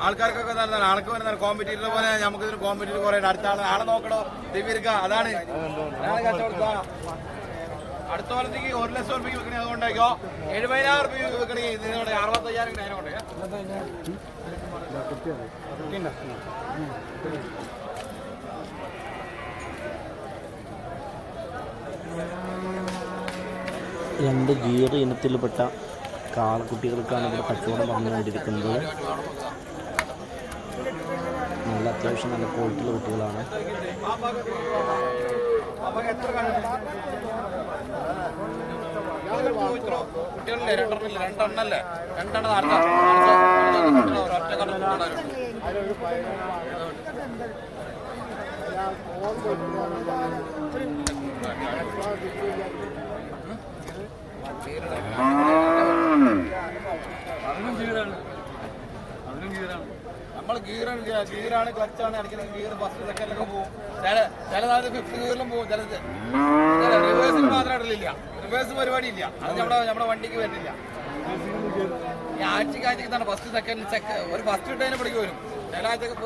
ആൾക്കാർക്കൊക്കെ നല്ല ആൾക്ക് വരുന്ന കോമ്പറ്റീറ്റർ പോലെ നമുക്ക് ഇതിന് കോമ്പറ്റീറ്റർ കുറേ അടുത്ത ആൾ ആളെ നോക്കണോ തിരിക്ക അതാണ്. അടുത്ത കൊല്ലത്തേക്ക് ഒരു ലക്ഷം റുപ്യ വിൽക്കണേ അതുകൊണ്ടേക്കോ എഴുപതിനായിരം റുപ്യ വിൽക്കണേ ഇതിനോട് അറുപത്തയ്യായിരം രണ്ട് ഗീർ ഇനത്തിൽപ്പെട്ട കാളക്കുട്ടികൾക്കാണ് ഇവിടെ കച്ചവടം പറഞ്ഞുകൊണ്ടിരിക്കുന്നത് നല്ല അത്യാവശ്യം നല്ല ക്വാളിറ്റിയുള്ള കുട്ടികളാണ്. രണ്ടെണ്ണല്ലേ രണ്ടെണ്ണം അടുത്ത ഗീറാണ് ഗീറാണ് ക്ലച്ചാണ് അടിക്കുന്നത് ഗീർ ഫസ്റ്റ് സെക്കൻഡിലൊക്കെ പോകും. ചില ചില നാളത്ത് ഫിഫ്ത്ത് ഗീറിലും പോകും ചിലത്. റിവേഴ്സിന് മാത്രം റിവേഴ്സ് പരിപാടി ഇല്ല. അത് നമ്മുടെ നമ്മുടെ വണ്ടിക്ക് വരുന്നില്ല ഈ ആഴ്ചക്ക് ആഴ്ചക്ക് തന്നെ ഫസ്റ്റ് സെക്കൻഡ് സെക്ക ഒരു ഫസ്റ്റ് ഇട്ടതിനെ പിടിക്ക് വരും. ചില ആഴ്ചക്ക്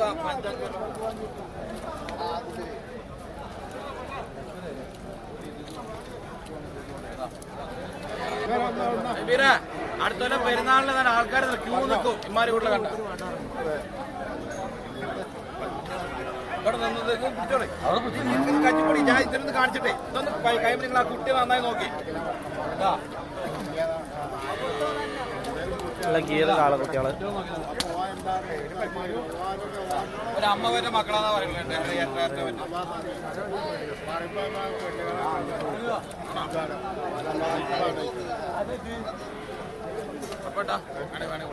അടുത്തോലെ പെരുന്നാളിന് തന്നെ ആൾക്കാർ ക്യൂ നിൽക്കും ഇമാരി വീട്ടിൽ കണ്ട. ഇവിടെ നിന്നത് ഇത് പിടിച്ചോളെ. ഇത് കച്ചിപ്പൊടി ഞാൻ ഇതിരുന്ന് കാണിച്ചിട്ടേ. ഇതൊന്ന് കൈ- കൈ നിങ്ങൾ ആ കുട്ടി നന്നായി നോക്കി. ഗിയർ കാളക്കുട്ടികൾ ഒരു അമ്മ വരെ മക്കളാന്നാ പറയുന്നത് അപ്പോട്ടാ വേണേ വേണേ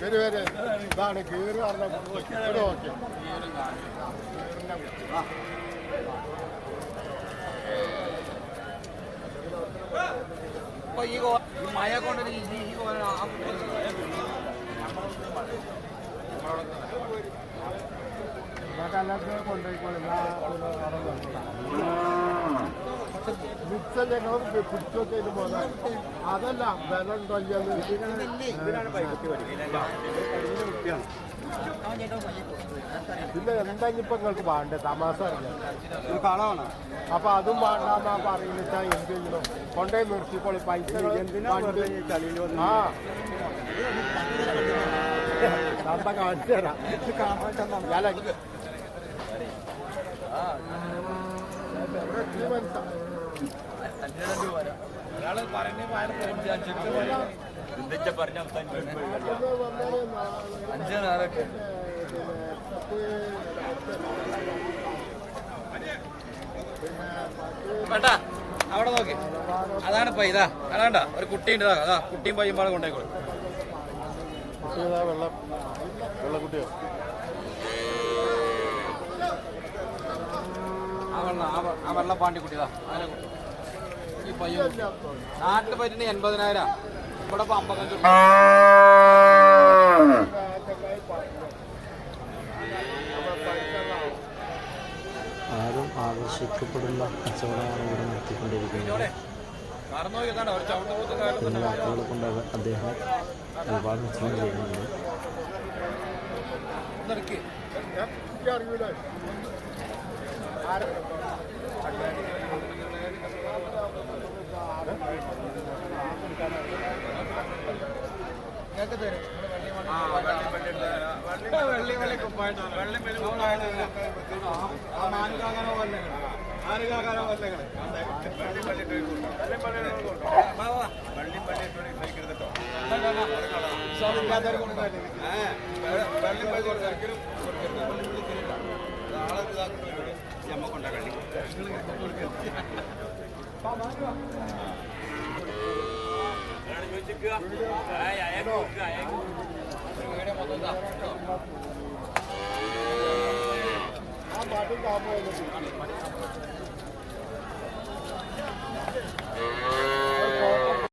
വരെ വരെ ഇതാണ് കീറ് പറഞ്ഞ ഓക്കെ അപ്പൊ ഈ മഴ കൊണ്ട് ഈ കോല കൊണ്ടുപോയിക്കോളി. പോലെ അതല്ല പിന്നെ എന്താ ഇപ്പൊ നിങ്ങൾക്ക് വേണ്ടത് തമാശ അപ്പൊ അതും വേണ്ടാന്നാ പറഞ്ഞിട്ടാ എന്തെങ്കിലും കൊണ്ടേ നിർത്തിക്കോളി പൈസ ആ നമ്മ കാണിച്ചു തരാം ഞാൻ ഒരാൾ പറയുന്ന വേണ്ട അവിടെ നോക്കി. അതാണ് ഇപ്പൊ ഇതാ അതാണ്ട ഒരു കുട്ടിയുണ്ട് അതാ കുട്ടിയും പയ്യമ്പാടെ കൊണ്ടേക്കോളൂ വെള്ള വെള്ളം വെള്ളക്കുട്ടിയോ. വെള്ളം ആ വെള്ളം അതിനെ ഈ പയ്യൻ നാട്ടിൽ പറ്റുന്ന എൺപതിനായിരം. ഇവിടെ ഇപ്പൊ അമ്പത്തഞ്ച് റുപ്യ. ആരും ആകർഷിക്കപ്പെടുന്ന കച്ചവടമാണ് ഇവിടെ നടത്തിക്കൊണ്ടിരിക്കുന്നത്. പിന്നെ വാക്കുകൾ കൊണ്ട് അദ്ദേഹം ഒരുപാട് കച്ചവടം ചെയ്യുന്നുണ്ട് നിർക്കി അറിയൂല വെള്ളി വെള്ളി കുപ്പായിട്ട് വെള്ളി വെള്ളി കുപ്പായിട്ട് ആ മാനുകാകാനോ വല്ലങ്ങൾ മാനുകാകാനോ വല്ലങ്ങൾ വെള്ളി വെള്ളി വെള്ളി വെള്ളി വെള്ളി വെള്ളി കൊടുക്കും വീഡിയോ മൊത്തം കേട്ടോ ആ പാട്ടും കാമ്പോ